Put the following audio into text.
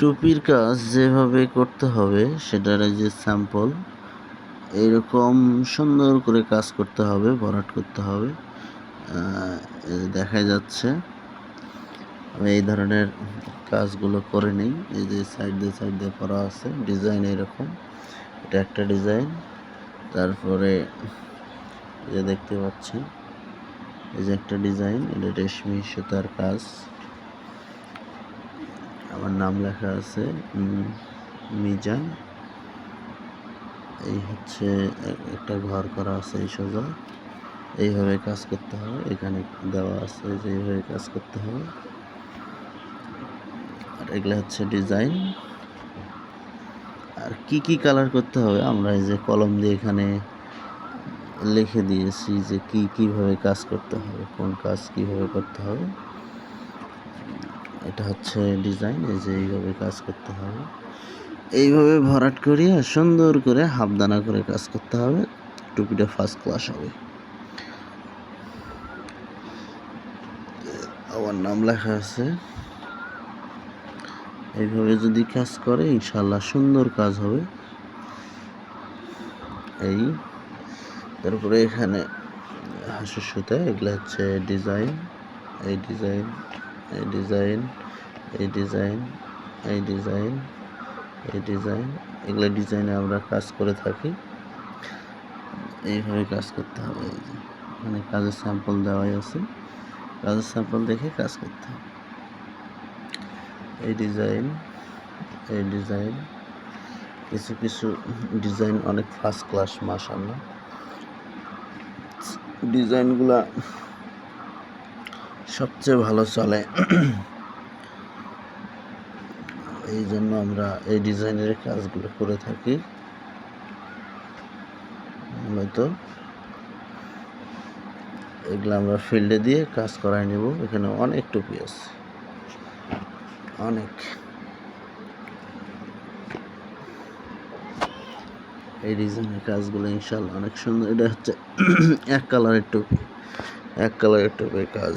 টুপির কাজ যেভাবে করতে হবে, সেটার যে স্যাম্পল এরকম সুন্দর করে কাজ করতে হবে, ভরাট করতে হবে। দেখা যাচ্ছে, আমি এই ধরনের কাজগুলো করে নিই। এই যে সাইড দিয়ে সাইড দিয়ে করা আছে ডিজাইন এরকম এটা একটা ডিজাইন তারপরে যে দেখতে পাচ্ছেন এই যে একটা ডিজাইন এটা রেশমি সুতার কাজ। আমার নাম লেখা আছে মিজান। এই হচ্ছে একটা ঘর করা আছে এই সোজা। এইভাবে কাজ করতে হবে, এখানে দেওয়া আছে যে এইভাবে কাজ করতে হবে। আর এগুলো হচ্ছে ডিজাইন। আর কি কি কালার করতে হবে, আমরা এই যে কলম দিয়ে এখানে লিখে দিয়েছি যে কি কীভাবে কাজ করতে হবে, কোন কাজ কীভাবে করতে হবে। এটা হচ্ছে ডিজাইন এই যে এইভাবে কাজ করতে হবে। এইভাবে ভরাট করিয়ে সুন্দর করে হাফদানা করে কাজ করতে হবে। টুপিটা ফার্স্ট ক্লাস হবে। আমার নাম লেখা আছে। এইভাবে যদি কাজ করে ইনশাল্লাহ সুন্দর কাজ হবে। এই, তারপরে এখানে হাঁসের সুতা, এগুলো হচ্ছে ডিজাইন এই ডিজাইন এই ডিজাইন এই ডিজাইন এই ডিজাইন এই ডিজাইন এগুলো ডিজাইনে আমরা কাজ করে থাকি। এইভাবে কাজ করতে হবে এই যে। এখানে কাজের স্যাম্পল দেওয়াই আছে। কাজের স্যাম্পল দেখে কাজ করতে হবে। এই ডিজাইন এই ডিজাইন কিছু কিছু ডিজাইন অনেক ফার্স্ট ক্লাস মাসাল্লাহ ডিজাইনগুলা সবচেয়ে ভালো চলে। এই জন্য আমরা এই ডিজাইনের কাজগুলো করে থাকি। মূলত এগুলো আমরা ফিল্ডে দিয়ে কাজ করাই নেব। এখানে অনেক টুপি আছে। অনেক। এই ডিজাইনের কাজগুলো ইনশাল্লাহ অনেক সুন্দর। এটা হচ্ছে এক কালারের টুপি। এক কালারের টুপির কাজ।